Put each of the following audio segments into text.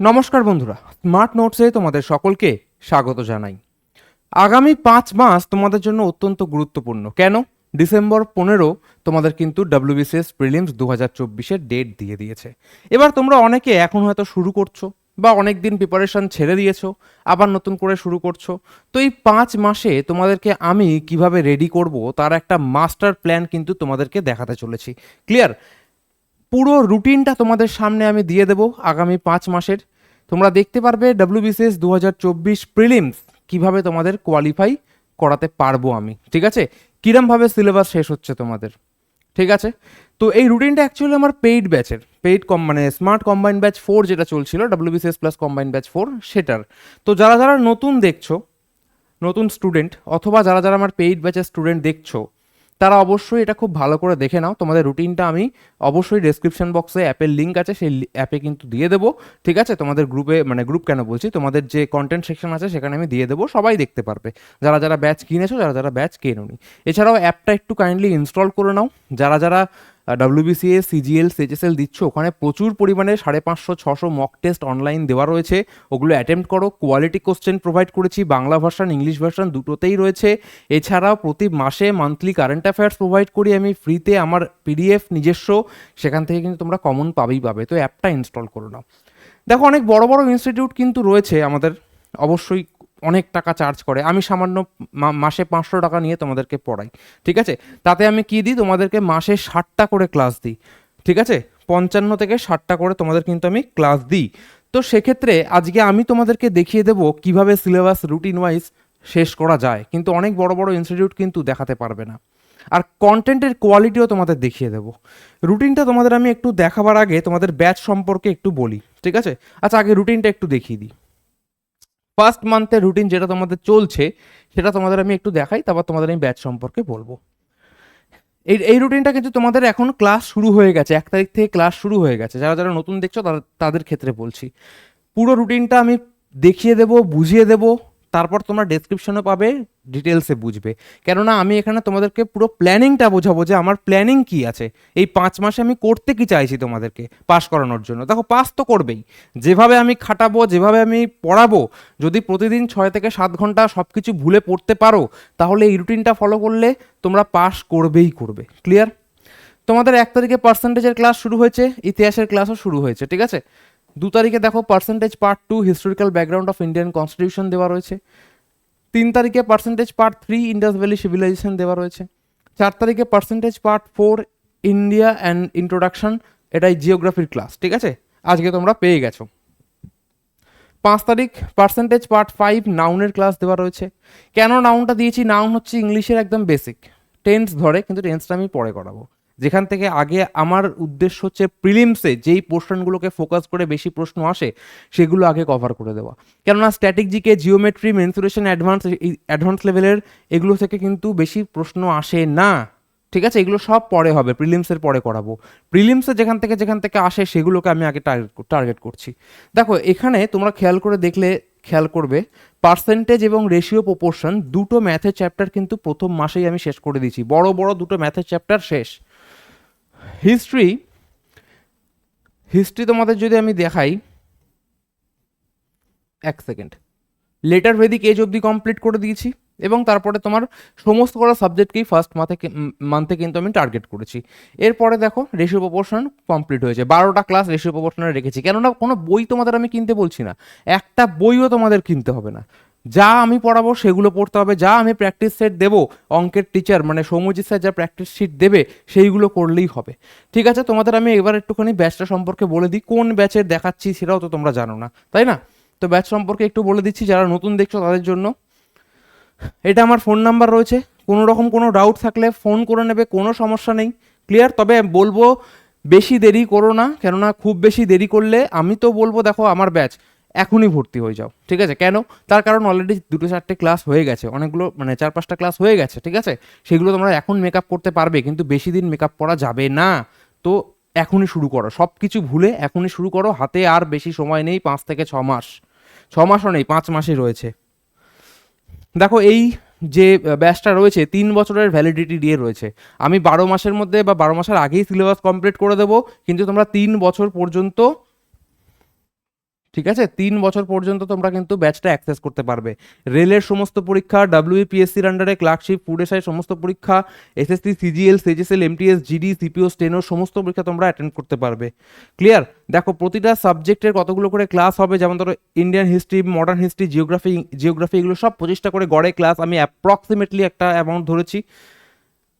নমস্কার বন্ধুরা স্মার্ট নোটসে তোমাদের সকলকে স্বাগত জানাই। আগামী পাঁচ মাস তোমাদের জন্য অত্যন্ত গুরুত্বপূর্ণ। কেন? ডিসেম্বর পনেরো তোমাদের কিন্তু ডাব্লিউবিসিএস প্রিলিমস দু হাজার চব্বিশের ডেট দিয়ে দিয়েছে। এবার তোমরা অনেকে এখন হয়তো শুরু করছ বা অনেক দিন প্রিপারেশন ছেড়ে দিয়েছ, আবার নতুন করে শুরু করছ। তো এই পাঁচ মাসে তোমাদেরকে আমি কীভাবে রেডি করব, তার একটা মাস্টার প্ল্যান কিন্তু তোমাদেরকে দেখাতে চলেছি। ক্লিয়ার পুরো রুটিনটা তোমাদের সামনে আমি দিয়ে দেবো আগামী পাঁচ মাসের। তোমরা দেখতে পারবে ডাব্লিউবিসিএস দু হাজার চব্বিশ প্রিলিমস কীভাবে তোমাদের কোয়ালিফাই করাতে পারব আমি, ঠিক আছে? কীরমভাবে সিলেবাস শেষ হচ্ছে তোমাদের, ঠিক আছে? তো এই রুটিনটা অ্যাকচুয়ালি আমার পেইড ব্যাচের পেইড কম মানে স্মার্ট কম্বাইন ব্যাচ ফোর যেটা চলছিল WBCS plus combine batch four সেটার। তো যারা যারা নতুন দেখছ, নতুন স্টুডেন্ট অথবা যারা যারা আমার পেইড ব্যাচের স্টুডেন্ট দেখছ তারা অবশ্যই এটা খুব ভালো করে দেখে নাও। তোমাদের রুটিনটা আমি অবশ্যই ডেসক্রিপশন বক্সে অ্যাপের লিঙ্ক আছে, সেই অ্যাপে কিন্তু দিয়ে দেবো। ঠিক আছে? তোমাদের গ্রুপে মানে গ্রুপ কেন বলছি? তোমাদের যে কন্টেন্ট সেকশন আছে, সেখানে আমি দিয়ে দেবো, সবাই দেখতে পারবে। যারা যারা ব্যাচ কিনেছো, যারা যারা ব্যাচ কেনোনি। এছাড়াও অ্যাপটা একটু কাইন্ডলি ইনস্টল করে নাও। যারা যারা ডাব্লিউবিসিএস সিজিএল সিএচএসএল দিচ্ছ। ওখানে প্রচুর পরিমাণে সাড়ে পাঁচশো, ছশো মক টেস্ট অনলাইন দেওয়া রয়েছে। ওগুলো অ্যাটেম্প্ট করো। কোয়ালিটি কোশ্চেন প্রোভাইড করেছি। বাংলা ভার্সন ইংলিশ ভার্সন দুটোতেই রয়েছে। এছাড়াও প্রতি মাসে মান্থলি কারেন্ট অ্যাফেয়ার্স প্রোভাইড করি আমি। ফ্রিতে আমার পিডিএফ নিজস্ব। সেখান থেকে কিন্তু তোমরা কমন পাবেই পাবে। তো অ্যাপটা ইনস্টল করে নাও। দেখো, অনেক বড় বড় ইনস্টিটিউট কিন্তু রয়েছে আমাদের। অবশ্যই অনেক টাকা চার্জ করে। আমি সামান্য মাসে পাঁচশো টাকা নিয়ে তোমাদেরকে পড়াই, ঠিক আছে? তাতে আমি কি দিই? তোমাদেরকে মাসে ষাটটা করে ক্লাস দিই, ঠিক আছে? পঞ্চান্ন থেকে ষাটটা করে তোমাদের কিন্তু আমি ক্লাস দিই। তো সেক্ষেত্রে আজকে আমি তোমাদেরকে দেখিয়ে দেবো কীভাবে সিলেবাস রুটিন ওয়াইজ শেষ করা যায়। কিন্তু অনেক বড় বড় ইনস্টিটিউট কিন্তু দেখাতে পারবে না। আর কন্টেন্টের কোয়ালিটিও তোমাদের দেখিয়ে দেবো। রুটিনটা তোমাদের আমি একটু দেখাবার আগে তোমাদের ব্যাচ সম্পর্কে একটু বলি, ঠিক আছে? আচ্ছা আগে রুটিনটা একটু দেখিয়ে দিই। ফার্স্ট মান্থের রুটিন যেটা তোমাদের চলছে, সেটা তোমাদের আমি একটু দেখাই, তারপর তোমাদের আমি ব্যাচ সম্পর্কে বলব। এই এই রুটিনটা কিন্তু তোমাদের এখন ক্লাস শুরু হয়ে গেছে, এক তারিখ থেকে ক্লাস শুরু হয়ে গেছে। যারা যারা নতুন দেখছ তাদের ক্ষেত্রে বলছি। পুরো রুটিনটা আমি দেখিয়ে দেব, বুঝিয়ে দেবো তারপর তোমরা ডেসক্রিপশনে পাবে ডিটেলসে বুঝবে। কেননা আমি এখানে তোমাদেরকে পুরো প্ল্যানিংটা বোঝাবো যে আমার প্ল্যানিং কি আছে। এই পাঁচ মাসে আমি করতে কি চাইছি তোমাদেরকে পাস করানোর জন্য। দেখো পাস তো করবেই। যেভাবে আমি খাটাবো, যেভাবে আমি পড়াবো, যদি প্রতিদিন ছয় থেকে সাত ঘণ্টা সব কিছু ভুলে পড়তে পারো, তাহলে এই রুটিনটা ফলো করলে তোমরা পাস করবেই করবে। ক্লিয়ার তোমাদের এক তারিখে পার্সেন্টেজের ক্লাস শুরু হয়েছে, ইতিহাসের ক্লাসও শুরু হয়েছে, ঠিক আছে? দু তারিখে দেখো percentage part two historical background of Indian constitution দেওয়া রয়েছে। তিন তারিখে percentage part three Indus valley civilization দেওয়া রয়েছে। চার তারিখে percentage part four India and introduction এটাই জিওগ্রাফির ক্লাস ঠিক আছে? আজকে তোমরা পেয়ে গেছো। পাঁচ তারিখ পার্সেন্টেজ পার্ট ফাইভ নাউনের ক্লাস দেওয়া রয়েছে। কেন নাউনটা দিয়েছি? নাউন হচ্ছে ইংলিশের একদম বেসিক টেন্স ধরে, কিন্তু টেন্সটা আমি পরে করাবো। যেখান থেকে আগে আমার উদ্দেশ্য হচ্ছে প্রিলিমসে যেই পোর্শনগুলোকে ফোকাস করে বেশি প্রশ্ন আসে, সেগুলো আগে কভার করে দেওয়া। কেননা static GK geometry mensuration advance advance লেভেলের এগুলো থেকে কিন্তু বেশি প্রশ্ন আসে না। ঠিক আছে? এগুলো সব পরে হবে প্রিলিমসের পরে করাবো। প্রিলিমসে যেখান থেকে যেখান থেকে আসে, সেগুলোকে আমি আগে টার্গেট টার্গেট করছি। দেখো, এখানে তোমরা খেয়াল করে দেখলে, খেয়াল করবে পার্সেন্টেজ এবং রেশিও প্রপোর্শন দুটো ম্যাথের চ্যাপ্টার কিন্তু প্রথম মাসেই আমি শেষ করে দিয়েছি। বড় বড় দুটো ম্যাথের চ্যাপ্টার শেষ। হিস্ট্রি হিস্ট্রি তোমাদের যদি আমি দেখাই, এক সেকেন্ড লেটার ভেদিক এজ অবধি কমপ্লিট করে দিয়েছি এবং তারপরে তোমার সমস্ত করা সাবজেক্টকেই ফার্স্ট মাথে মান্থে কিন্তু আমি টার্গেট করেছি। এরপরে দেখো রেশিও প্রপোর্শন কমপ্লিট হয়েছে। বারোটা ক্লাস রেশিও প্রপোর্শনে রেখেছি। কেননা কোনো বই তোমাদের আমি কিনতে বলছি না। একটা বইও তোমাদের কিনতে হবে না। যা আমি পড়াবো সেগুলো পড়তে হবে, যা আমি প্র্যাকটিস সেট দেবো, অঙ্কের টিচার মানে সৌম্যজিৎ স্যার যা প্র্যাকটিস শিট দেবে, সেইগুলো করলেই হবে। ঠিক আছে, তোমাদের আমি এবার একটুখানি ব্যাচটা সম্পর্কে বলে দিই, কোন ব্যাচের দেখাচ্ছি সেটাও তো তোমরা জানো না, তাই না? তো ব্যাচ সম্পর্কে একটু বলে দিচ্ছি, যারা নতুন দেখছ তাদের জন্য। এটা আমার ফোন নাম্বার রয়েছে, কোনো রকম কোনো ডাউট থাকলে ফোন করে নেবে, কোনো সমস্যা নেই ক্লিয়ার তবে বলব, বেশি দেরি করো না, কেননা খুব বেশি দেরি করলে, আমি তো বলব দেখো আমার ব্যাচ এখনই ভর্তি হয়ে যাও, ঠিক আছে? কেন? তার কারণ অলরেডি দুটো চারটে ক্লাস হয়ে গেছে, অনেকগুলো মানে চার পাঁচটা ক্লাস হয়ে গেছে, ঠিক আছে? সেগুলো তোমরা এখন মেকআপ করতে পারবে, কিন্তু বেশি দিন মেকআপ করা যাবে না। তো এখনই শুরু করো সব কিছু ভুলে এখনই শুরু করো, হাতে আর বেশি সময় নেই, পাঁচ থেকে ছ মাস। ছ মাসও নেই, পাঁচ মাসই রয়েছে। দেখো, এই যে ব্যাচটা রয়েছে, তিন বছরের ভ্যালিডিটি দিয়ে রয়েছে। আমি বারো মাসের মধ্যে বা বারো মাসের আগেই সিলেবাস কমপ্লিট করে দেবো, কিন্তু তোমরা তিন বছর পর্যন্ত ঠিক আছে? তিন বছর পর্যন্ত তোমরা কিন্তু ব্যাচটা অ্যাক্সেস করতে পারবে। রেলের সমস্ত পরীক্ষা ডাব্লিউপিএসসির আন্ডারে ক্লার্কশিপ ফুড এসআই সমস্ত পরীক্ষা SSC CGL CGSL MTS GD CPO steno সমস্ত পরীক্ষা তোমরা অ্যাটেন্ড করতে পারবে। ক্লিয়ার দেখো, প্রতিটা সাবজেক্টের কতগুলো করে ক্লাস হবে? যেমন ধরো Indian history modern history geography geography এগুলো সব পঁচিশটা করে গড়ে ক্লাস আমি অ্যাপ্রক্সিমেটলি একটা অ্যামাউন্ট ধরেছি।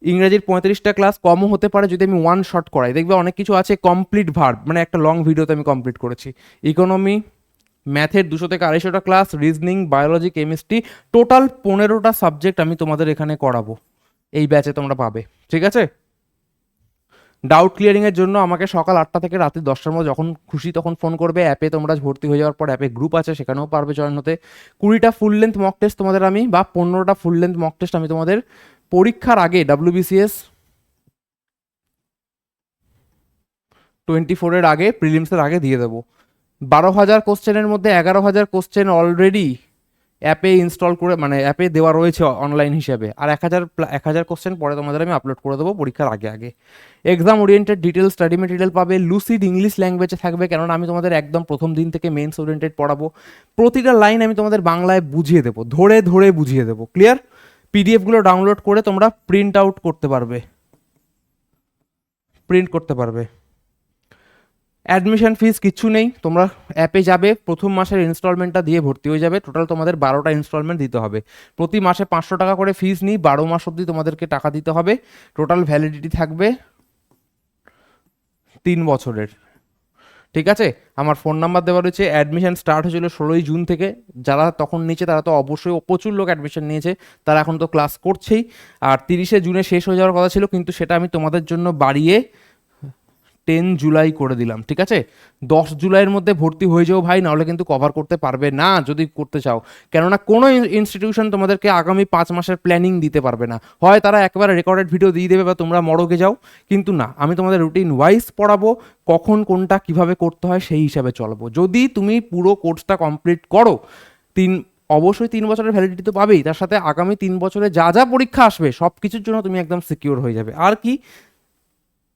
ইংরেজির পঁয়ত্রিশটা ক্লাস কমও হতে পারে যদি আমি ওয়ান শট করাই। দেখবে অনেক কিছু আছে কমপ্লিট ভার্ব মানে একটা লং ভিডিওতে আমি কমপ্লিট করেছি। ইকোনমি ম্যাথের দুশো থেকে আড়াইশোটা class reasoning biology chemistry total পনেরোটা সাবজেক্ট আমি তোমাদের এখানে করাবো। এই ব্যাচে তোমরা পাবে। ঠিক আছে? ডাউট ক্লিয়ারিংয়ের জন্য আমাকে সকাল আটটা থেকে রাত্রি দশটার মধ্যে যখন খুশি তখন ফোন করবে। অ্যাপে তোমরা ভর্তি হয়ে যাওয়ার পর অ্যাপে গ্রুপ আছে, সেখানেও পারবে জয়েন হতে। কুড়িটা ফুল লেন্থ মক টেস্ট তোমাদের আমি, বা পনেরোটা ফুল লেন্থ মক টেস্ট আমি তোমাদের পরীক্ষার আগে ডাব্লিউবিসিএস টোয়েন্টি ফোরের আগে প্রিলিমসের আগে দিয়ে দেবো। বারো হাজার কোশ্চেনের মধ্যে এগারো হাজার কোশ্চেন অলরেডি অ্যাপে ইনস্টল করে মানে অ্যাপে দেওয়া রয়েছে অনলাইন হিসেবে। আর এক হাজার এক হাজার কোশ্চেন পরে তোমাদের আমি আপলোড করে দেবো পরীক্ষার আগে আগে। Exam oriented detail study material পাবে লুসিড ইংলিশ ল্যাঙ্গুয়েজে থাকবে, কেননা আমি তোমাদের একদম প্রথম দিন থেকে মেন্স ওরিয়েন্টেড পড়াবো। প্রতিটা লাইন আমি তোমাদের বাংলায় বুঝিয়ে দেবো, ধরে ধরে বুঝিয়ে দেবো ক্লিয়ার পিডিএফগুলো ডাউনলোড করে তোমরা প্রিন্ট আউট করতে পারবে। প্রিন্ট করতে পারবে। অ্যাডমিশন ফিস কিচ্ছু নেই, তোমরা অ্যাপে যাবে, প্রথম মাসের ইনস্টলমেন্টটা দিয়ে ভর্তি হয়ে যাবে টোটাল তোমাদের বারোটা ইনস্টলমেন্ট দিতে হবে। প্রতি মাসে পাঁচশো টাকা করে ফিস নিই, বারো মাস অবধি তোমাদেরকে টাকা দিতে হবে টোটাল ভ্যালিডিটি থাকবে তিন বছরের। ঠিক আছে? আমার ফোন নাম্বার দেওয়া রয়েছে অ্যাডমিশন স্টার্ট হয়েছিল ষোলোই জুন থেকে। যারা তখন নিয়েছে তারা তো অবশ্যই প্রচুর লোক অ্যাডমিশন নিয়েছে। তারা এখন তো ক্লাস করছেই। আর তিরিশে জুনে শেষ হয়ে যাওয়ার কথা ছিল, কিন্তু সেটা আমি তোমাদের জন্য বাড়িয়ে টেন জুলাই করে দিলাম, ঠিক আছে? দশ জুলাইয়ের মধ্যে ভর্তি হয়ে যাও ভাই, নাহলে কিন্তু কভার করতে পারবে না যদি করতে চাও। কেননা কোনো ইনস্টিটিউশন তোমাদেরকে আগামী পাঁচ মাসের প্ল্যানিং দিতে পারবে না। হয় তারা একবারে রেকর্ডেড ভিডিও দিয়ে দেবে বা তোমরা মরগে যাও, কিন্তু না, আমি তোমাদের রুটিন ওয়াইজ পড়াবো, কখন কোনটা কীভাবে করতে হয় সেই হিসাবে চলবো। যদি তুমি পুরো কোর্সটা কমপ্লিট করো, তিন, অবশ্যই তিন বছরের ভ্যালিডিটি তো পাবেই, তার সাথে আগামী তিন বছরে যা যা পরীক্ষা আসবে সব কিছুর জন্য তুমি একদম সিকিউর হয়ে যাবে। আর কি?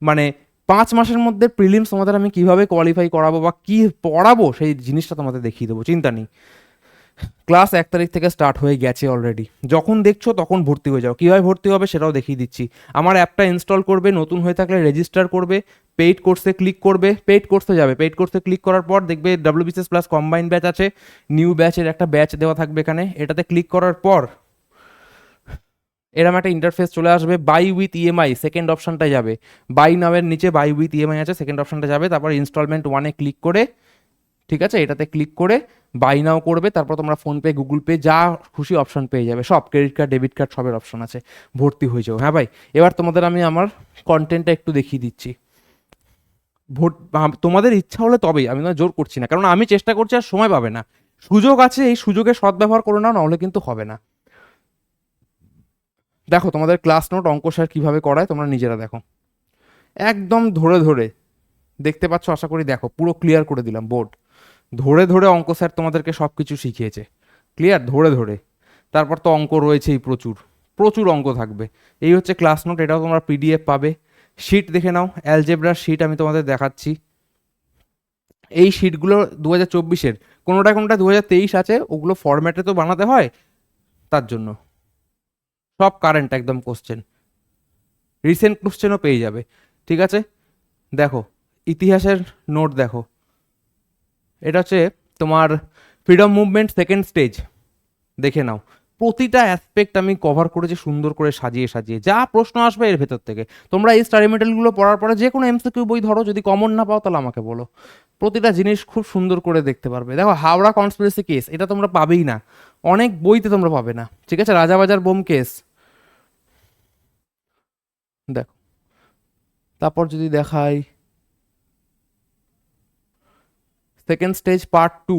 মানে পাঁচ মাসের মধ্যে প্রিলিমস তোমাদের আমি কীভাবে কোয়ালিফাই করাবো বা কি পড়াবো, সেই জিনিসটা তোমাদের দেখিয়ে দেবো, চিন্তা নেই। ক্লাস এক তারিখ থেকে স্টার্ট হয়ে গেছে অলরেডি যখন দেখছ তখন ভর্তি হয়ে যাও। কীভাবে ভর্তি হবে সেটাও দেখিয়ে দিচ্ছি। আমার অ্যাপটা ইনস্টল করবে, নতুন হয়ে থাকলে রেজিস্টার করবে পেইড কোর্সে ক্লিক করবে পেইড কোর্সে যাবে। পেইড কোর্সে ক্লিক করার পর দেখবে ডাব্লিউবিসিএস প্লাস কম্বাইন ব্যাচ আছে নিউ ব্যাচের একটা ব্যাচ দেওয়া থাকবে এখানে। এটাতে ক্লিক করার পর এরম একটা ইন্টারফেস চলে আসবে বাই উইথ ইএমআই সেকেন্ড অপশনটায় যাবে। বাই নামের নিচে বাই উইথ ইএমআই আছে সেকেন্ড অপশনটা যাবে, তারপর ইনস্টলমেন্ট ওয়ানে ক্লিক করে, ঠিক আছে? এটাতে ক্লিক করে বাই নাও করবে, তারপর তোমরা ফোনপে গুগল পে যা খুশি অপশন পেয়ে যাবে। সব ক্রেডিট কার্ড ডেবিট কার্ড সবের অপশন আছে। ভর্তি হয়ে যাও। হ্যাঁ ভাই, এবার তোমাদের আমি আমার কন্টেন্টটা একটু দেখিয়ে দিচ্ছি। ভোট তোমাদের ইচ্ছা হলে তবেই, আমি না জোর করছি না। কারণ আমি চেষ্টা করছি আর সময় পাবে না। সুযোগ আছে, এই সুযোগে সদ্ব্যবহার করে নাও নাহলে কিন্তু হবে না। দেখো, তোমাদের ক্লাস নোট অঙ্ক স্যার কীভাবে করায়, তোমরা নিজেরা দেখো। একদম ধরে ধরে দেখতে পাচ্ছ, আশা করি দেখো, পুরো ক্লিয়ার করে দিলাম বোর্ড ধরে ধরে অঙ্ক স্যার তোমাদেরকে সব কিছু শিখিয়েছে। ক্লিয়ার ধরে ধরে। তারপর তো অঙ্ক রয়েছেই প্রচুর। প্রচুর অঙ্ক থাকবে। এই হচ্ছে ক্লাস নোট এটাও তোমরা পিডিএফ পাবে। শিট দেখে নাও অ্যালজেব্রার শিট আমি তোমাদের দেখাচ্ছি। এই শিটগুলো দু হাজার চব্বিশের, কোনোটা কোনোটা দু হাজার তেইশ আছে, ওগুলো ফরম্যাটে তো বানাতে হয়, তার জন্য। সব কারেন্ট একদম কোশ্চেন রিসেন্ট কোশ্চেনও পেয়ে যাবে। ঠিক আছে? দেখো, ইতিহাসের নোট দেখো। এটা হচ্ছে তোমার ফ্রিডম মুভমেন্ট সেকেন্ড স্টেজ দেখে নাও। প্রতিটা অ্যাসপেক্ট আমি কভার করেছি সুন্দর করে সাজিয়ে সাজিয়ে, যা প্রশ্ন আসবে এর ভেতর থেকে। তোমরা এই স্টাডি মেটেরিয়ালগুলো পড়ার পরে যে কোনো এমসিকিউ বই ধরো, যদি কমন না পাও তাহলে আমাকে বলো। প্রতিটা জিনিস খুব সুন্দর করে দেখতে পারবে। দেখো, হাওড়া কনস্পিরেসি কেস এটা তোমরা পাবেই না। অনেক বইতে তোমরা পাবে না। ঠিক আছে? রাজাবাজার বোম কেস দেখো। তারপর যদি দেখাই সেকেন্ড স্টেজ পার্ট টু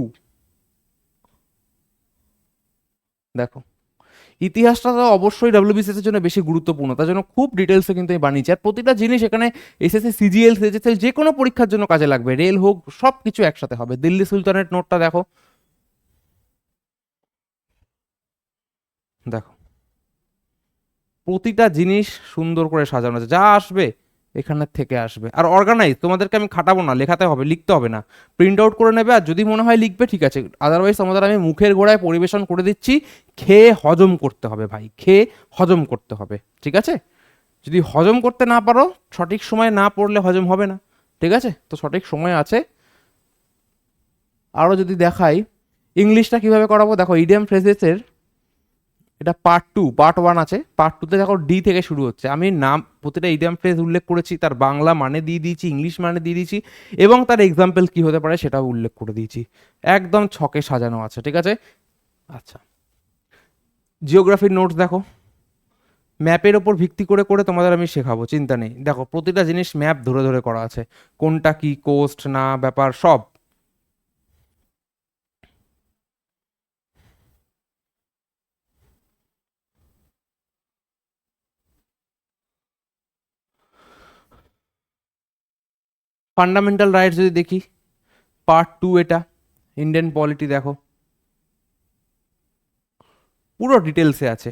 দেখো, ইতিহাসটা তো অবশ্যই ডাব্লিউবিসিএস এর জন্য বেশি গুরুত্বপূর্ণ, তার জন্য খুব ডিটেলসে কিন্তু আমি বানিয়েছি আর প্রতিটা জিনিস এখানে এসএসসি সিজিএল সিজিএল যে কোনো পরীক্ষার জন্য কাজে লাগবে। রেল হোক সব কিছু একসাথে হবে। দিল্লি সুলতানের নোটটা দেখো। দেখো প্রতিটা জিনিস সুন্দর করে সাজানো আছে। যা আসবে এখানের থেকে আসবে। আর অর্গানাইজ তোমাদেরকে আমি খাটাবো না, লেখাতে হবে, লিখতে হবে না। প্রিন্ট আউট করে নেবে, আর যদি মনে হয় লিখবে, ঠিক আছে। আদারওয়াইজ তোমাদের আমি মুখের গোড়ায় পরিবেশন করে দিচ্ছি, খেয়ে হজম করতে হবে ভাই, খেয়ে হজম করতে হবে, ঠিক আছে? যদি হজম করতে না পারো, সঠিক সময় না পড়লে হজম হবে না, ঠিক আছে? তো সঠিক সময় আছে। আরও যদি দেখাই ইংলিশটা কীভাবে করাবো? দেখো ইডিয়াম ফ্রেজেসের এটা পার্ট টু পার্ট ওয়ান আছে। পার্ট টুতে দেখো ডি থেকে শুরু হচ্ছে। আমি নাম, প্রতিটা ইডিয়াম ফ্রেজ উল্লেখ করেছি, তার বাংলা মানে দিয়ে দিয়েছি ইংলিশ মানে দিয়ে দিয়েছি, এবং তার এক্সাম্পল কি হতে পারে সেটাও উল্লেখ করে দিয়েছি। একদম ছকে সাজানো আছে, ঠিক আছে? আচ্ছা। জিওগ্রাফির নোটস দেখো। ম্যাপের ওপর ভিত্তি করে করে তোমাদের আমি শেখাবো, চিন্তা নেই। দেখো, প্রতিটা জিনিস ম্যাপ ধরে ধরে করা আছে। কোনটা কি কোস্ট না, ব্যাপার, সব। ফান্ডামেন্টাল রাইটস যদি দেখি পার্ট টু এটা ইন্ডিয়ান পলিটি দেখো। পুরো ডিটেলসে আছে।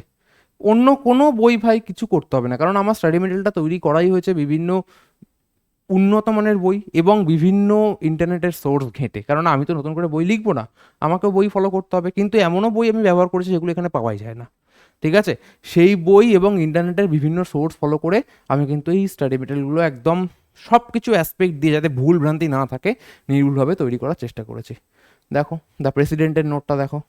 অন্য কোনো বই ভাই কিছু করতে হবে না, কারণ আমার স্টাডি মেটেরিয়ালটা তৈরি করাই হয়েছে বিভিন্ন উন্নত মানের বই এবং বিভিন্ন ইন্টারনেটের সোর্স ঘেঁটে। কারণ আমি তো নতুন করে বই লিখব না আমাকে বই ফলো করতে হবে, কিন্তু এমনও বই আমি ব্যবহার করেছি যেগুলো এখানে পাওয়াই যায় না। ঠিক আছে? সেই বই এবং ইন্টারনেটের বিভিন্ন সোর্স ফলো করে আমি কিন্তু এই স্টাডি মেটেরিয়ালগুলো একদম সব কিছু অ্যাসপেক্ট দিয়ে যাতে ভুল ভ্রান্তি না থাকে, নির্ভুলভাবে তৈরি করার চেষ্টা করেছি। দেখো দ্য প্রেসিডেন্টের নোটটা দেখো।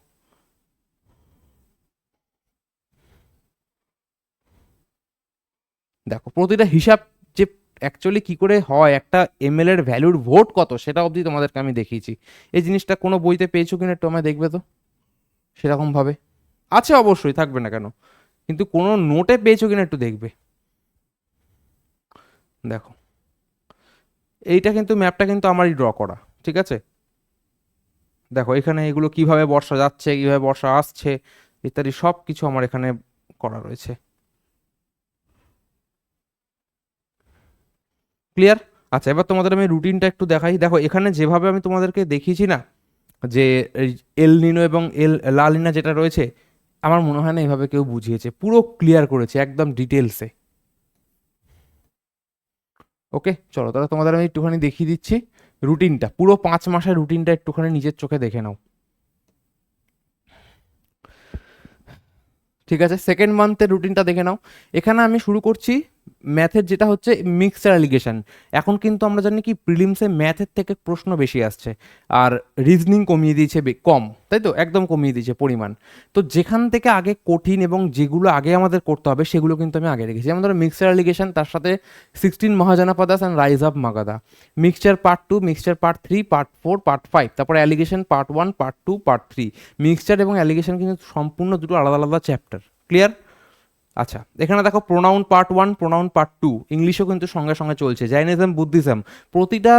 দেখো, প্রতিটা হিসাব যে অ্যাকচুয়ালি কি করে হয়, একটা এমএল এর ভ্যালুর ভোট কত, সেটা অবধি তোমাদেরকে আমি দেখিয়েছি। এই জিনিসটা কোনো বইতে পেয়েছ কিনা একটু আমায় দেখবে তো? সেরকমভাবে। আছে অবশ্যই, থাকবে না কেন। কিন্তু কোনো নোটে পেয়েছ কিনা একটু দেখবে। দেখো এইটা কিন্তু ম্যাপটা কিন্তু আমারই ড্র করা, ঠিক আছে? দেখো, এখানে এগুলো কীভাবে বর্ষা যাচ্ছে, কীভাবে বর্ষা আসছে, ইত্যাদি সব কিছু আমার এখানে করা রয়েছে। ক্লিয়ার আচ্ছা এবার তোমাদের আমি রুটিনটা একটু দেখাই। দেখো, এখানে যেভাবে আমি তোমাদেরকে দেখিয়েছি না, যে এল নিনো এবং এল লালিনা যেটা রয়েছে, আমার মনে হয় না এইভাবে কেউ বুঝিয়েছে। পুরো ক্লিয়ার করেছে, একদম ডিটেলসে ওকে? চলো, তাহলে তোমাদের আমি একটুখানি দেখিয়ে দিচ্ছি রুটিনটা। পুরো পাঁচ মাসের রুটিনটা একটুখানি নিজের চোখে দেখে নাও। ঠিক আছে? সেকেন্ড মান্থের রুটিনটা দেখে নাও। এখানে আমি শুরু করছি ম্যাথের যেটা হচ্ছে মিক্সচার অ্যালিগেশন এখন কিন্তু আমরা জানি কি প্রিলিমসে ম্যাথের থেকে প্রশ্ন বেশি আসছে, আর রিজনিং কমিয়ে দিয়েছে কম, তাই তো? একদম কমিয়ে দিয়েছে পরিমাণ। তো যেখান থেকে আগে কঠিন এবং যেগুলো আগে আমাদের করতে হবে, সেগুলো কিন্তু আমি আগে রেখেছি। যেমন ধরো মিক্সচার অ্যালিগেশন তার সাথে sixteen Mahajanapadas and rise of Magadha mixture part two mixture part three part four part five তারপরে alligation part one part two part three mixture এবং অ্যালিগেশন কিন্তু সম্পূর্ণ দুটো আলাদা আলাদা চ্যাপ্টার ক্লিয়ার আচ্ছা এখানে দেখো pronoun part one pronoun part two ইংলিশও কিন্তু সঙ্গে সঙ্গে চলছে। জাইনিজম বুদ্ধিজম প্রতিটা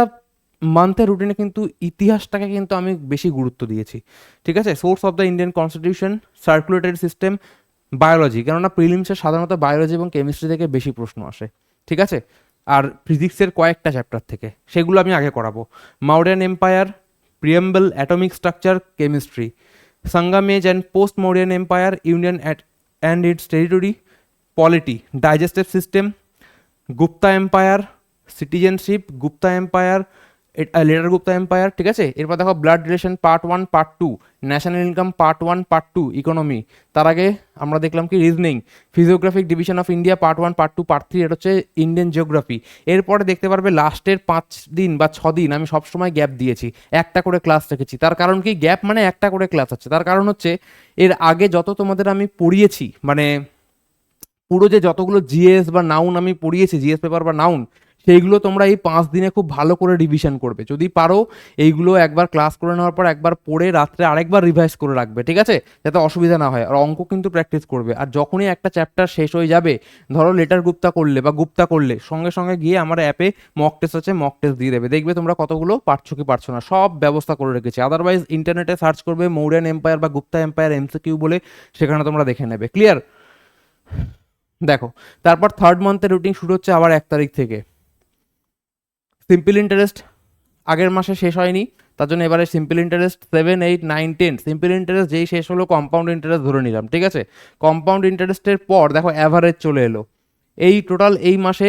মান্থের রুটিনে কিন্তু ইতিহাসটাকে কিন্তু আমি বেশি গুরুত্ব দিয়েছি। ঠিক আছে? Source of the Indian constitution circulatory system biology কেননা প্রিলিমসে সাধারণত বায়োলজি এবং কেমিস্ট্রি থেকে বেশি প্রশ্ন আসে। ঠিক আছে? আর ফিজিক্সের কয়েকটা চ্যাপ্টার থেকে, সেগুলো আমি আগে করাবো। Mauryan empire preamble atomic structure chemistry Sangam age and post Mauryan empire union at and its territory polity digestive system Gupta empire citizenship Gupta empire later Gupta empire ঠিক আছে? এরপর দেখো blood relation part one part two national income part one part two economy তার আগে আমরা দেখলাম কি reasoning physiographic division of India part one part two part three এটা হচ্ছে ইন্ডিয়ান জিওগ্রাফি এরপরে দেখতে পারবে লাস্টের পাঁচ দিন বা ছ দিন আমি সবসময় গ্যাপ দিয়েছি, একটা করে ক্লাস রেখেছি। তার কারণ কি? গ্যাপ মানে একটা করে ক্লাস আছে। তার কারণ হচ্ছে, এর আগে যত তোমাদের আমি পড়িয়েছি মানে পুরো যে যতগুলো জিএস বা নাউন আমি পড়িয়েছি জিএস পেপার বা নাউন সেইগুলো তোমরা এই পাঁচ দিনে খুব ভালো করে রিভিশন করবে। যদি পারো, এইগুলো একবার ক্লাস করে নেওয়ার পর একবার পড়ে রাত্রে আরেকবার রিভাইজ করে রাখবে, ঠিক আছে? যাতে অসুবিধা না হয়। আর অঙ্ক কিন্তু প্র্যাকটিস করবে। আর যখনই একটা চ্যাপ্টার শেষ হয়ে যাবে, ধরো লেটার গুপ্তা করলে বা গুপ্তা করলে, সঙ্গে সঙ্গে গিয়ে আমার অ্যাপে মক টেস্ট আছে মক টেস্ট দিয়ে দেবে। দেখবে তোমরা কতগুলো পারছ কি পারছ না, সব ব্যবস্থা করে রেখেছি। আদারওয়াইজ ইন্টারনেটে সার্চ করবে মৌরিয়ান এম্পায়ার বা গুপ্তা এম্পায়ার এমসিকিউ বলে সেখানে তোমরা দেখে নেবে। ক্লিয়ার দেখো, তারপর থার্ড মান্থের রুটিন শুরু হচ্ছে আবার এক তারিখ থেকে। সিম্পল ইন্টারেস্ট আগের মাসে শেষ হয়নি, তার জন্য এবারে simple interest seven eight nine ten simple interest যেই শেষ হলো কম্পাউন্ড ইন্টারেস্ট ধরে নিলাম, ঠিক আছে? কম্পাউন্ড ইন্টারেস্টের পর, দেখো অ্যাভারেজ চলে এলো। এই টোটাল এই মাসে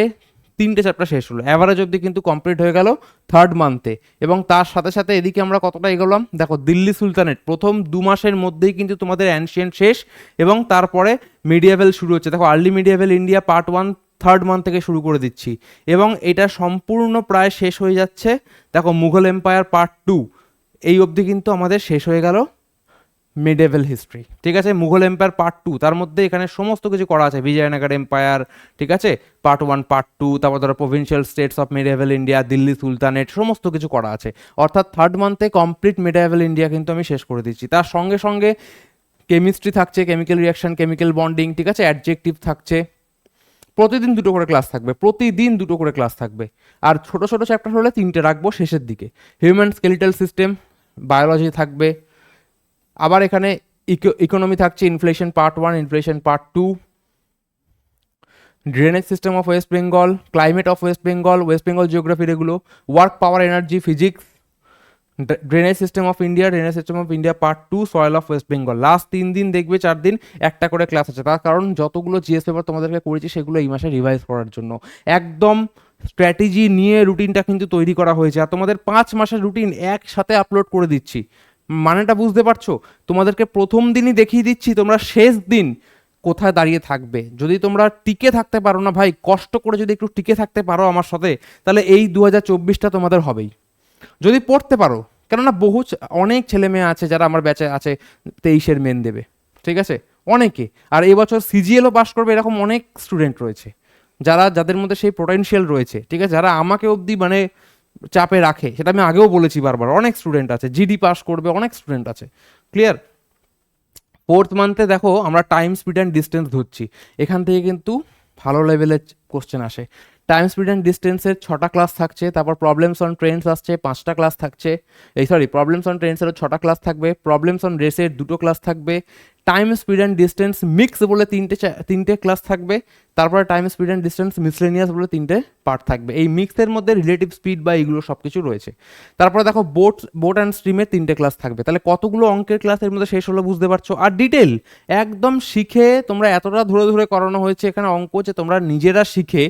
তিনটে চ্যাপ্টার শেষ হলো। অ্যাভারেজ অবধি কিন্তু কমপ্লিট হয়ে গেল থার্ড মান্থে এবং তার সাথে সাথে এদিকে আমরা কতটা এগোলাম? দেখো, দিল্লি সুলতানেট। প্রথম দু মাসের মধ্যেই কিন্তু তোমাদের অ্যানশিয়েন্ট শেষ এবং তারপরে মিডিয়াভেল শুরু হচ্ছে। দেখো early medieval India part one third month থেকে শুরু করে দিচ্ছি। এবং এটা সম্পূর্ণ প্রায় শেষ হয়ে যাচ্ছে। দেখো, মুঘল এম্পায়ার পার্ট টু এই অবধি কিন্তু আমাদের শেষ হয়ে গেল। মিডেভেল হিস্ট্রি ঠিক আছে? মুঘল এম্পায়ার পার্ট টু তার মধ্যে এখানে সমস্ত কিছু করা আছে। বিজয়নগর এম্পায়ার ঠিক আছে? পার্ট ওয়ান পার্ট টু তারপর ধরো provincial states of medieval India Delhi sultanate সমস্ত কিছু করা আছে। অর্থাৎ থার্ড মান্থে কমপ্লিট মিডেভেল ইন্ডিয়া কিন্তু আমি শেষ করে দিচ্ছি। তার সঙ্গে সঙ্গে কেমিস্ট্রি থাকছে কেমিক্যাল রিয়াকশন কেমিক্যাল বন্ডিং ঠিক আছে? অ্যাডজেক্টিভ থাকছে। প্রতিদিন দুটো করে ক্লাস থাকবে। প্রতিদিন দুটো করে ক্লাস থাকবে। আর ছোট ছোট চ্যাপ্টার হলে তিনটে রাখব শেষের দিকে। হিউম্যান স্কেলিটাল সিস্টেম বায়োলজি থাকবে। আবার এখানে ইকোনমি থাকছে inflation part one inflation part two drainage system of West Bengal climate of West Bengal West Bengal জিওগ্রাফির এগুলো work power energy physics drainage system of India drainage system of India part two soil of West Bengal last তিন দিন দেখবে, চার দিন একটা করে class আছে। তার কারণ যতগুলো জিএস পেপার তোমাদেরকে করেছি, সেগুলো এই মাসে রিভাইজ করার জন্য। একদম স্ট্র্যাটেজি নিয়ে রুটিনটা কিন্তু তৈরি করা হয়েছে। আর তোমাদের পাঁচ মাসের রুটিন একসাথে আপলোড করে দিচ্ছি। মানেটা বুঝতে পারছ? তোমাদেরকে প্রথম দিনই দেখিয়ে দিচ্ছি তোমরা শেষ দিন কোথায় দাঁড়িয়ে থাকবে। যদি তোমরা টিকে থাকতে পারো না ভাই, কষ্ট করে যদি একটু টিকে থাকতে পারো আমার সাথে, তাহলে এই দু হাজার চব্বিশটা তোমাদের হবেই। যদি পড়তে পারো, কেননা বহু অনেক ছেলে মেয়ে আছে যারা আমার ব্যাচে আছে, তেইশের মেন দেবে, ঠিক আছে? অনেকে। আর এবছর সিজিএলও পাস করবে, এরকম অনেক স্টুডেন্ট রয়েছে, যারা, যাদের মধ্যে সেই পোটেনশিয়াল রয়েছে, ঠিক আছে? যারা আমাকে অবধি মানে চাপে রাখে, সেটা আমি আগেও বলেছি বারবার, অনেক স্টুডেন্ট আছে জিডি পাস করবে, অনেক স্টুডেন্ট আছে। ক্লিয়ার ফোর্থ মান্থে দেখো, আমরা টাইম স্পিড অ্যান্ড ডিস্টেন্স ধরছি। এখান থেকে কিন্তু ভালো লেভেলের কোশ্চেন আসে। টাইম স্পিড অ্যান্ড ডিস্টেন্সের ছটা ক্লাস থাকছে, তারপর প্রবলেমস অন ট্রেন্স আসছে, পাঁচটা ক্লাস থাকছে। এই সরি প্রবলেমস অন ট্রেন্সেরও ছটা ক্লাস থাকবে প্রবলেমস অন রেসের দুটো ক্লাস থাকবে। Time speed and distance mix বলে তিনটে তিনটে ক্লাস থাকবে, তারপরে time speed and distance miscellaneous বলে তিনটে পার্ট থাকবে। এই মিক্সের মধ্যে রিলেটিভ স্পিড বা এইগুলো সব কিছু রয়েছে। তারপরে দেখো বোট বোট অ্যান্ড স্ট্রিমের তিনটে ক্লাস থাকবে। তাহলে কতগুলো অঙ্কের ক্লাস এর মধ্যে শেষ হলো বুঝতে পারছ? আর ডিটেল একদম শিখে তোমরা এতটা ধরে ধরে করানো হয়েছে, এখানে অঙ্ক যে তোমরা নিজেরা শিখে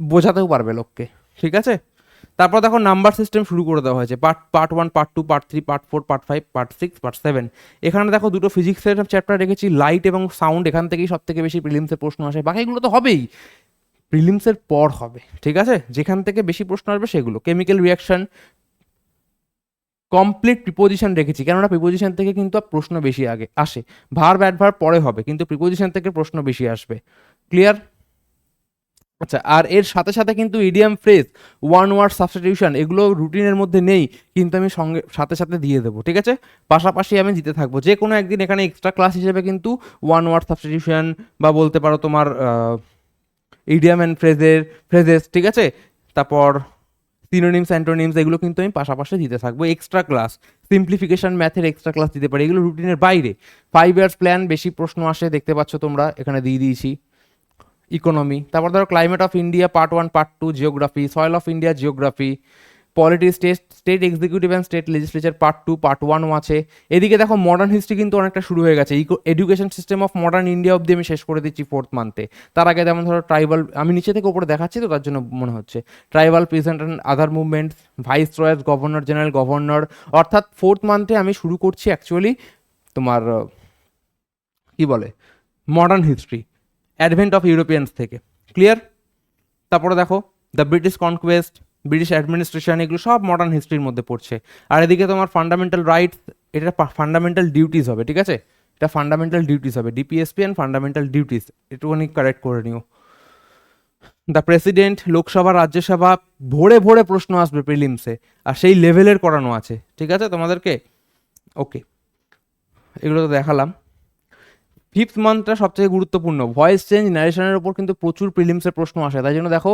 বোঝাতেও পারবে লোককে। ঠিক আছে? তারপর দেখো নাম্বার সিস্টেম শুরু করে দেওয়া হয়েছে। Part part one part two part three part four part five part six part seven এখানে দেখো দুটো ফিজিক্সের চ্যাপ্টার রেখেছি। লাইট এবং সাউন্ড এখান থেকেই সব থেকে বেশি প্রিলিমসের প্রশ্ন আসে। বাকিগুলো তো হবেই। প্রিলিমসের পর হবে। ঠিক আছে? যেখান থেকে বেশি প্রশ্ন আসবে সেগুলো। কেমিক্যাল রিয়াকশন কমপ্লিট প্রিপোজিশন রেখেছি। কেননা প্রিপোজিশন থেকে কিন্তু প্রশ্ন বেশি আগে আসে। ভার ব্যাট ভার পরে হবে, কিন্তু প্রিপোজিশন থেকে প্রশ্ন বেশি আসবে। ক্লিয়ার আচ্ছা আর এর সাথে সাথে কিন্তু idiom phrase one word substitution এগুলো রুটিনের মধ্যে নেই, কিন্তু আমি সঙ্গে, সাথে সাথে দিয়ে দেবো, ঠিক আছে? পাশাপাশি আমি দিতে থাকব, যে কোনো একদিন এখানে এক্সট্রা ক্লাস হিসেবে কিন্তু ওয়ান ওয়ার্ড সাবস্টিটিউশন বা বলতে পারো তোমার ইডিয়াম অ্যান্ড ফ্রেজের ফ্রেজেস ঠিক আছে? তারপর সিনোনিমস অ্যান্টোনিমস এগুলো কিন্তু আমি পাশাপাশি দিতে থাকব এক্সট্রা ক্লাস সিম্পলিফিকেশন ম্যাথের এক্সট্রা ক্লাস দিতে পারি, এগুলো রুটিনের বাইরে। ফাইভ ইয়ার্স প্ল্যান বেশি প্রশ্ন আসে, দেখতে পাচ্ছ তোমরা, এখানে দিয়ে দিয়েছি। ইকোনমি তারপর ধরো climate of India part one part two geography soil of India geography polity state state executive and state legislature part two part ওয়ানও আছে। এদিকে দেখো মডার্ন হিস্ট্রি কিন্তু অনেকটা শুরু হয়ে গেছে। Eco education system of modern India অব্দি আমি শেষ করে দিচ্ছি ফোর্থ মান্থে তার আগে যেমন ধরো ট্রাইবাল আমি নিচে থেকে উপরে দেখাচ্ছি তো, তার জন্য মনে হচ্ছে। Tribal peasant and other movements viceroys governor general governor অর্থাৎ ফোর্থ মান্থে আমি শুরু করছি অ্যাকচুয়ালি তোমার কি বলে? Modern history advent of Europeans থেকে। ক্লিয়ার তারপরে দেখো the British conquest British administration এগুলো সব মডার্ন হিস্ট্রির মধ্যে পড়ছে। আর এদিকে তোমার ফান্ডামেন্টাল রাইটস এটা ফান্ডামেন্টাল ডিউটিস হবে, ঠিক আছে? এটা ফান্ডামেন্টাল ডিউটিস হবে। ডিপিএসপি অ্যান্ড ফান্ডামেন্টাল ডিউটিস একটুখানি কারেক্ট করে নিও। দ্য প্রেসিডেন্ট লোকসভা রাজ্যসভা ভোরে ভোরে প্রশ্ন আসবে প্রিলিমসে আর সেই লেভেলের করানো আছে, ঠিক আছে তোমাদেরকে? ওকে এগুলো তো দেখালাম। ফিফথ মান্থটা সবথেকে গুরুত্বপূর্ণ। ভয়েস চেঞ্জ ন্যারেশনের উপর কিন্তু প্রচুর প্রিলিমসের প্রশ্ন আসে, তাই জন্য দেখো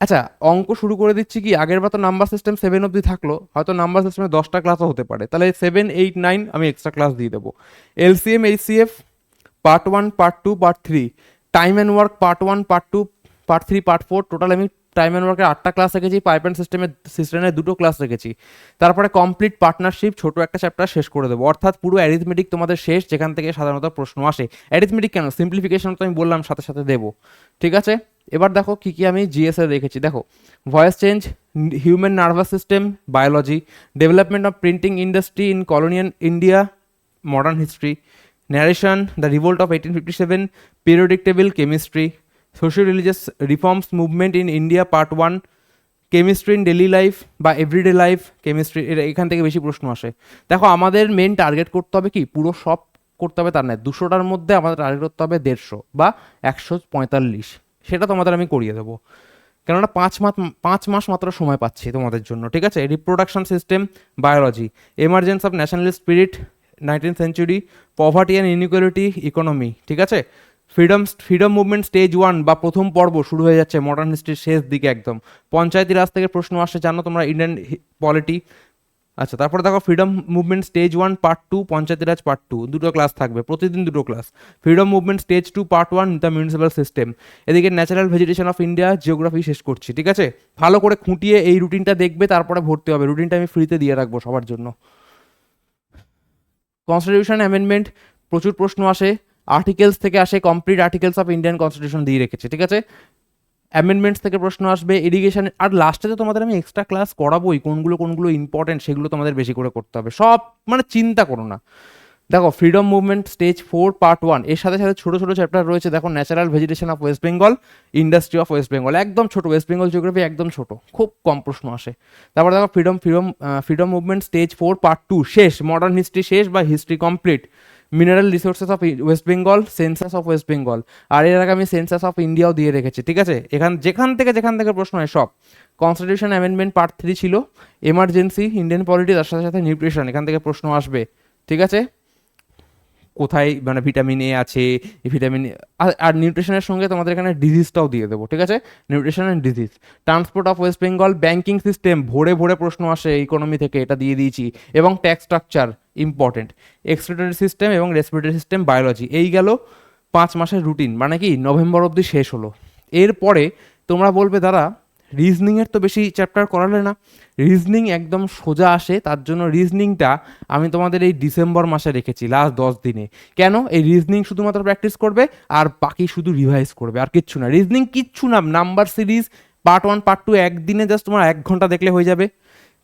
আচ্ছা অঙ্ক শুরু করে দিচ্ছি কি, আগের বার তো নাম্বার সিস্টেম সেভেন অবধি থাকল, হয়তো নাম্বার সিস্টেমে দশটা ক্লাসও হতে পারে। তাহলে সেভেন এইট নাইন আমি এক্সট্রা ক্লাস দিয়ে দেবো। LCM HCF part one part two part three time and work part one part two part three part four total আমি টাইম অ্যান্ড ওয়ার্কের আটটা ক্লাস রেখেছি পাইপ অ্যান্ড সিস্টেমের সিস্টেমের দুটো ক্লাস রেখেছি তারপরে কমপ্লিট পার্টনারশিপ ছোট একটা চ্যাপ্টার শেষ করে দেবো। অর্থাৎ পুরো অ্যারিথমেটিক তোমাদের শেষ, যেখান থেকে সাধারণত প্রশ্ন আসে। অ্যারিথমেটিক কেন? সিম্পলিফিকেশন তো আমি বললাম, সাথে সাথে দেবো। ঠিক আছে? এবার দেখো কী কী আমি জিএসএ রেখেছি দেখো voice change human nervous system biology development of printing industry in colonial India modern history narration the revolt of eighteen fifty seven periodic table chemistry social religious reforms movement in India part one chemistry in daily life বা everyday life chemistry এখান থেকে বেশি প্রশ্ন আসে। দেখো, আমাদের main target করতে হবে কি? পুরো সব করতে হবে তার নয় দুশোটার মধ্যে আমাদের টার্গেট করতে হবে দেড়শো বা একশো পঁয়তাল্লিশ। সেটা তোমাদের আমি করিয়ে দেবো। কেননা পাঁচ মাস পাঁচ মাস মাত্র সময় পাচ্ছি তোমাদের জন্য, ঠিক আছে? Reproduction system biology emergence of national spirit nineteen century poverty and inequality economy ঠিক আছে? Freedom freedom movement stage one বা প্রথম পর্ব শুরু হয়ে যাচ্ছে মডার্ন হিস্ট্রির শেষ দিকে একদম। পঞ্চায়েতি রাজ থেকে প্রশ্ন আসে, জানো তোমরা ইন্ডিয়ান পলিটি আচ্ছা তারপরে দেখো freedom movement stage one part two Panchayati Raj part two দুটো ক্লাস থাকবে, প্রতিদিন দুটো class freedom movement stage two part one the municipal system এদিকে natural vegetation of India geography শেষ করছি, ঠিক আছে? ভালো করে খুঁটিয়ে এই রুটিনটা দেখবে, তারপরে ভর্তি হবে। রুটিনটা আমি ফ্রিতে দিয়ে রাখব সবার জন্য। কনস্টিটিউশন অ্যামেন্ডমেন্ট প্রচুর প্রশ্ন আসে। আর্টিকেলস থেকে আসে complete articles of Indian constitution দিয়ে রেখেছে, ঠিক আছে? অ্যামেন্ডমেন্টস থেকে প্রশ্ন আসবে ইরিগেশন আর লাস্টে তো তোমাদের আমি এক্সট্রা ক্লাস করাবোই, কোনগুলো কোনগুলো ইম্পর্টেন্ট সেগুলো তোমাদের বেশি করে করতে হবে। সব মানে চিন্তা করো না। দেখো freedom movement stage four part ওয়ানের সাথে সাথে ছোটো ছোটো চ্যাপ্টার রয়েছে। দেখো natural vegetation of West Bengal industry of West Bengal একদম ছোটো ওয়েস্ট বেঙ্গল জিওগ্রাফি একদম ছোট, খুব কম প্রশ্ন আসে। তারপর দেখো freedom freedom freedom movement stage four part two শেষ মডার্ন হিস্ট্রি শেষ বা history complete mineral resources of West Bengal census of West Bengal আর এর আগে আমি সেন্সাস অফ ইন্ডিয়াও দিয়ে রেখেছি, ঠিক আছে? এখান যেখান থেকে যেখান থেকে প্রশ্ন হয়, সব। কনস্টিটিউশন অ্যামেন্ডমেন্ট পার্ট থ্রি ছিল এমার্জেন্সি ইন্ডিয়ান পলিটি তার সাথে সাথে নিউট্রিশন এখান থেকে প্রশ্ন আসবে, ঠিক আছে? কোথায় মানে ভিটামিন এ আছে ভিটামিন আর নিউট্রিশনের সঙ্গে তোমাদের এখানে ডিজিজটাও দিয়ে দেবো, ঠিক আছে? Nutrition and disease transport of West Bengal banking system ভোরে ভরে প্রশ্ন আসে ইকোনমি থেকে, এটা দিয়ে দিয়েছি, এবং tax structure important excretory system এবং রেসপিরেটরি সিস্টেম বায়োলজি এই গেল পাঁচ মাসের রুটিন মানে কি? নভেম্বর অবধি শেষ হলো। এরপরে তোমরা বলবে, দাদা রিজনিংয়ের তো বেশি চ্যাপ্টার করালে না। রিজনিং একদম সোজা আসে, তার জন্য রিজনিংটা আমি তোমাদের এই ডিসেম্বর মাসে রেখেছি লাস্ট দশ দিনে। কেন? এই রিজনিং শুধুমাত্র প্র্যাকটিস করবে, আর বাকি শুধু রিভাইজ করবে, আর কিচ্ছু না। রিজনিং কিচ্ছু না number series part one part two একদিনে জাস্ট তোমার এক ঘণ্টা দেখলে হয়ে যাবে।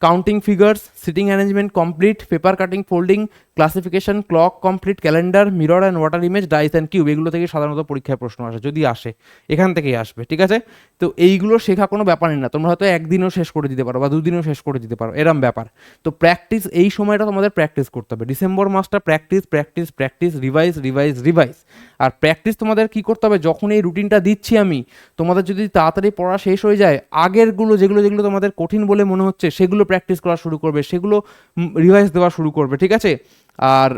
Counting figures sitting arrangement complete paper cutting folding classification clock complete calendar mirror and water image dice and cube এগুলো থেকে সাধারণত পরীক্ষায় প্রশ্ন আসে, যদি আসে, এখান থেকেই আসবে, ঠিক আছে? তো এইগুলো শেখা কোনো ব্যাপারই না, তোমরা হয়তো একদিনও শেষ করে দিতে পারো বা দুদিনও শেষ করে দিতে পারো, এরম ব্যাপার। তো প্র্যাকটিস এই সময়টা তোমাদের প্র্যাকটিস করতে হবে ডিসেম্বর মাসটা practice practice practice revise revise revise আর প্র্যাকটিস তোমাদের কি করতে হবে, যখন এই রুটিনটা দিচ্ছি আমি, তোমাদের যদি তাড়াতাড়ি পড়া শেষ হয়ে যায়, আগেরগুলো যেগুলো যেগুলো তোমাদের কঠিন বলে মনে হচ্ছে, সেগুলো প্র্যাকটিস করা শুরু করবে, সেগুলো রিভাইজ দেওয়া শুরু করবে, ঠিক আছে? আর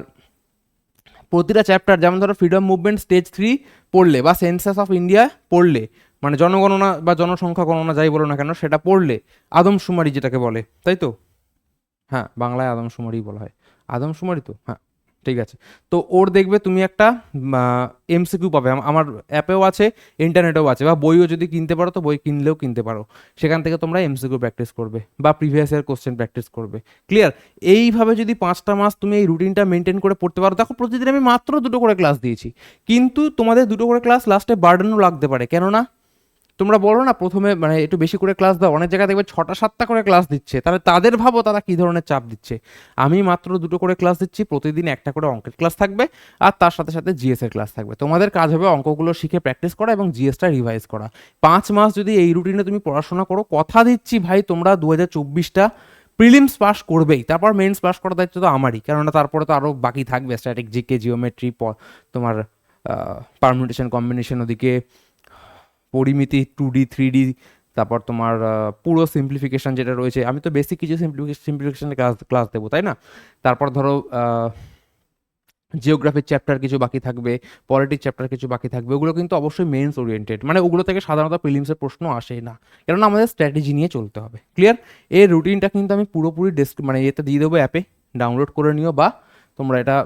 প্রতিটা চ্যাপ্টার যেমন ধরো ফ্রিডম মুভমেন্ট স্টেজ থ্রি পড়লে বা সেন্সাস অফ ইন্ডিয়া পড়লে মানে জনগণনা বা জনসংখ্যা গণনা যাই বলো না কেন, সেটা পড়লে আদমশুমারি যেটাকে বলে, তাই তো? হ্যাঁ বাংলায় আদমশুমারি বলা হয়। আদমশুমারি তো? হ্যাঁ। ঠিক আছে? তো ওর দেখবে তুমি একটা এমসিকিউ পাবে। আম- আমার অ্যাপেও আছে, ইন্টারনেটেও আছে, বা বইও যদি কিনতে পারো, তো বই কিনলেও কিনতে পারো। সেখান থেকে তোমরা এমসিকিউ প্র্যাকটিস করবে, বা প্রিভিয়াস ইয়ার কোশ্চেন প্র্যাকটিস করবে। ক্লিয়ার এইভাবে যদি পাঁচটা মাস তুমি এই রুটিনটা মেনটেন করে পড়তে পারো, দেখো প্রতিদিন আমি মাত্র দুটো করে ক্লাস দিয়েছি। কিন্তু তোমাদের দুটো করে ক্লাস লাস্টে বার্ডেনও লাগতে পারে। কেননা তোমরা বলো না, প্রথমে মানে একটু বেশি করে ক্লাস দাও। অনেক জায়গায় দেখবে ছটা, সাতটা করে ক্লাস দিচ্ছে। তাহলে তাদের ভাবো তারা কী ধরনের চাপ দিচ্ছে। আমি মাত্র দুটো করে ক্লাস দিচ্ছি, প্রতিদিন একটা করে অঙ্কের ক্লাস থাকবে আর তার সাথে সাথে জিএস এর ক্লাস থাকবে। তোমাদের কাজ হবে অঙ্কগুলো শিখে প্র্যাকটিস করা এবং জিএসটা রিভাইজ করা। পাঁচ মাস যদি এই রুটিনে তুমি পড়াশোনা করো, কথা দিচ্ছি ভাই, তোমরা দু হাজার চব্বিশটা প্রিলিমস পাস করবেই। তারপর মেন্স পাস করার দায়িত্ব তো আমারই, কেননা তারপরে তো আরও বাকি থাকবে। স্ট্যাটিক জিকে জিওমেট্রি তোমার পারমিউটেশন কম্বিনেশন ওদিকে পরিমিতি টু ডি থ্রি ডি তারপর তোমার পুরো সিম্পলিফিকেশন যেটা রয়েছে, আমি তো বেসিক কিছু সিম্পলিফিকেশনের ক্লাস ক্লাস দেবো, তাই না? তারপর ধরো জিওগ্রাফির চ্যাপ্টার কিছু বাকি থাকবে পলিটিক্স চ্যাপ্টার কিছু বাকি থাকবে, ওগুলো কিন্তু অবশ্যই মেন্স ওরিয়েন্টেড মানে ওগুলো থেকে সাধারণত প্রিলিমসের প্রশ্ন আসে না, কেননা আমাদের স্ট্র্যাটেজি নিয়ে চলতে হবে ক্লিয়ার এই রুটিনটা কিন্তু আমি পুরোপুরি ডেস্ক মানে এতে দিয়ে দেবো অ্যাপে ডাউনলোড করে নিও বা তোমরা এটা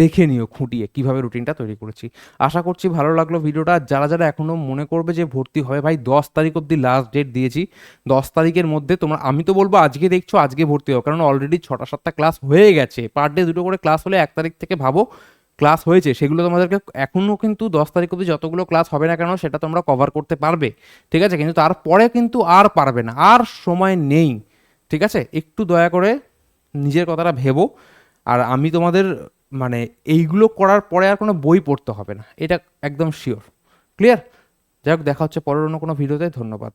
দেখে নিও, খুঁটিয়ে কীভাবে রুটিনটা তৈরি করেছি। আশা করছি ভালো লাগল ভিডিওটা। যারা যারা এখনও মনে করবে যে ভর্তি হবে, ভাই দশ তারিখ অবধি লাস্ট ডেট দিয়েছি, দশ তারিখের মধ্যে তোমরা, আমি তো বলব আজকে দেখছ, আজকে ভর্তি হও, কারণ অলরেডি ছটা সাতটা ক্লাস হয়ে গেছে। পার ডে দুটো করে ক্লাস হলে এক তারিখ থেকে ভাবো ক্লাস হয়েছে। সেগুলো তোমাদেরকে এখনও কিন্তু দশ তারিখ অবধি যতগুলো ক্লাস হবে না কেন, সেটা তোমরা কভার করতে পারবে। ঠিক আছে? কিন্তু তারপরে কিন্তু আর পারবে না, আর সময় নেই। ঠিক আছে? একটু দয়া করে নিজের কথাটা ভেবো। আর আমি তোমাদের মানে এইগুলো করার পরে আর কোনো বই পড়তে হবে না, এটা একদম শিওর ক্লিয়ার যাই হোক, দেখা হচ্ছে পরের অন্য কোনো ভিডিওতে, ধন্যবাদ।